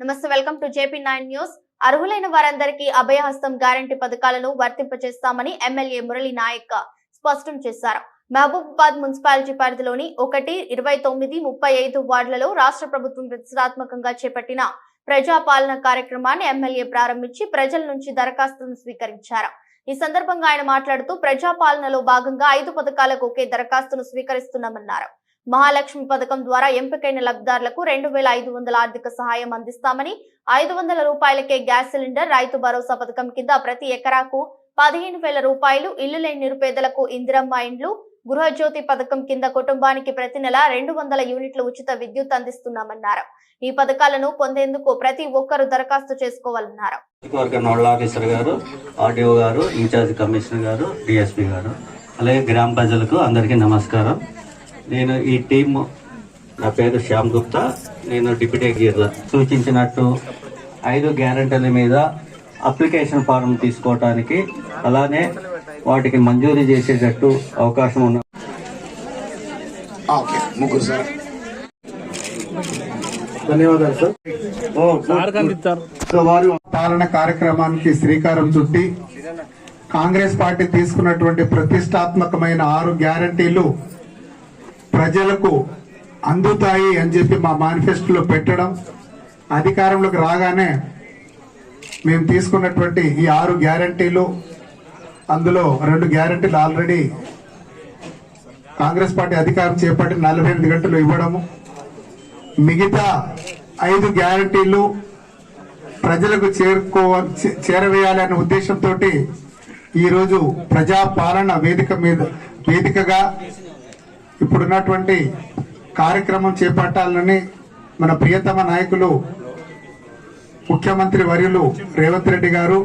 Namaste welcome to J P nine. అర్హులైన వారందరికీ అభయహస్తం గ్యారంటీ పథకాలను వర్తింపజేస్తామని ఎమ్మెల్యే మురళి నాయక్ స్పష్టం చేశారు. మహబూబాబాద్ మున్సిపాలిటీ పరిధిలోని ఒకటి ఇరవై తొమ్మిది ముప్పై ఐదు వార్డులలో రాష్ట్ర ప్రభుత్వం ప్రతిష్టాత్మకంగా చేపట్టిన ప్రజాపాలన కార్యక్రమాన్ని ఎమ్మెల్యే ప్రారంభించి ప్రజల నుంచి దరఖాస్తులను స్వీకరించారు. ఈ సందర్భంగా ఆయన మాట్లాడుతూ ప్రజాపాలనలో భాగంగా ఐదు పథకాలకు ఒకే దరఖాస్తును స్వీకరిస్తున్నామన్నారు. మహాలక్ష్మి పథకం ద్వారా ఎంపికైన లబ్ధిదారులకు రెండు వేల ఐదు వందల ఆర్థిక సహాయం అందిస్తామని ఐదు వందల రూపాయలకే గ్యాస్ సిలిండర్ రైతు భరోసా పథకం కింద ప్రతి ఎకరాకు పదిహేను వేల రూపాయలు ఇల్లు లేని నిరుపేదలకు ఇందిరమ్మ ఇండ్లు గృహజ్యోతి పథకం కింద కుటుంబానికి ప్రతి నెల రెండు వందల యూనిట్ల ఉచిత విద్యుత్ అందిస్తున్నామన్నారు. ఈ పథకాలను పొందేందుకు ప్రతి ఒక్కరూ దరఖాస్తు చేసుకోవాలన్నారు. నోడల్ ఆఫీసర్ గారు ఆర్డీఓ గారు ఇన్ఛార్జ్ కమిషనర్ గారు డిఎస్పీ గారు అలాగే గ్రామ ప్రజలకు అందరికీ నమస్కారం. నేను ఈ టీం నా పేరు శ్యామ్ గుప్తా. నేను డిప్యూటీ గీర్ల సూచించినట్టు ఐదు గ్యారంటీల మీద అప్లికేషన్ ఫారం తీసుకోవటానికి అలానే వాటికి మంజూరు చేసేటట్టు అవకాశం ఉన్న ముగ్గురు సార్. ధన్యవాదాలు సార్. సో వారు పాలన కార్యక్రమానికి శ్రీకారం చుట్టి కాంగ్రెస్ పార్టీ తీసుకున్నటువంటి ప్రతిష్టాత్మకమైన ఆరు గ్యారంటీలు ప్రజలకు అందుతాయి అని చెప్పి మా మేనిఫెస్టోలో పెట్టడం అధికారంలోకి రాగానే మేము తీసుకున్నటువంటి ఈ ఆరు గ్యారంటీలు అందులో రెండు గ్యారంటీలు ఆల్రెడీ కాంగ్రెస్ పార్టీ అధికారం చేపట్టి నలభై ఎనిమిది గంటలు ఇవ్వడము. మిగతా ఐదు గ్యారంటీలు ప్రజలకు చేరుకో చేరవేయాలనే ఉద్దేశంతో ఈరోజు ప్రజా పాలన వేదిక మీద వేదికగా ఇప్పుడున్నటువంటి కార్యక్రమం చేపట్టాలని మన ప్రియతమ నాయకులు ముఖ్యమంత్రి వర్యులు రేవంత్ రెడ్డి గారు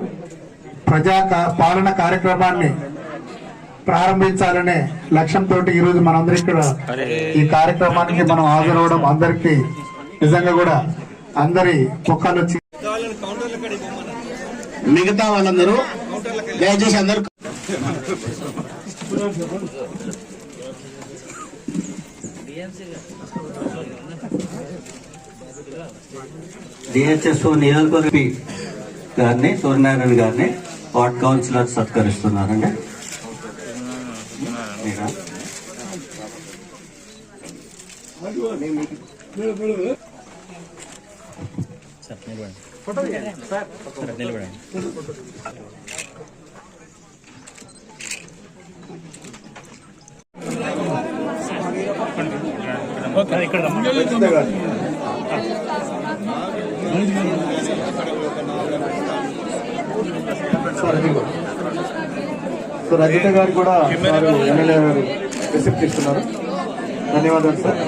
ప్రజా పాలన కార్యక్రమాన్ని ప్రారంభించాలనే లక్ష్యంతో ఈరోజు రోజు మనందరం ఇక్కడ ఈ కార్యక్రమానికి మనం హాజరవడం అందరికీ నిజంగా కూడా అందరి ముఖాలు వచ్చి మిగతా వాళ్ళందరూ దయచేసి అందరు డిహెచ్ఎస్ఓ నియోజకవర్గ గారిని సూర్యనారాయణ గారిని వార్డ్ కౌన్సిలర్ సత్కరిస్తున్నారండి. నిలబడండి. సో రజిత గారు కూడా వారు ఎమ్మెల్యే గారు రిసిప్ట్ ఇస్తున్నారు. ధన్యవాదాలు సార్.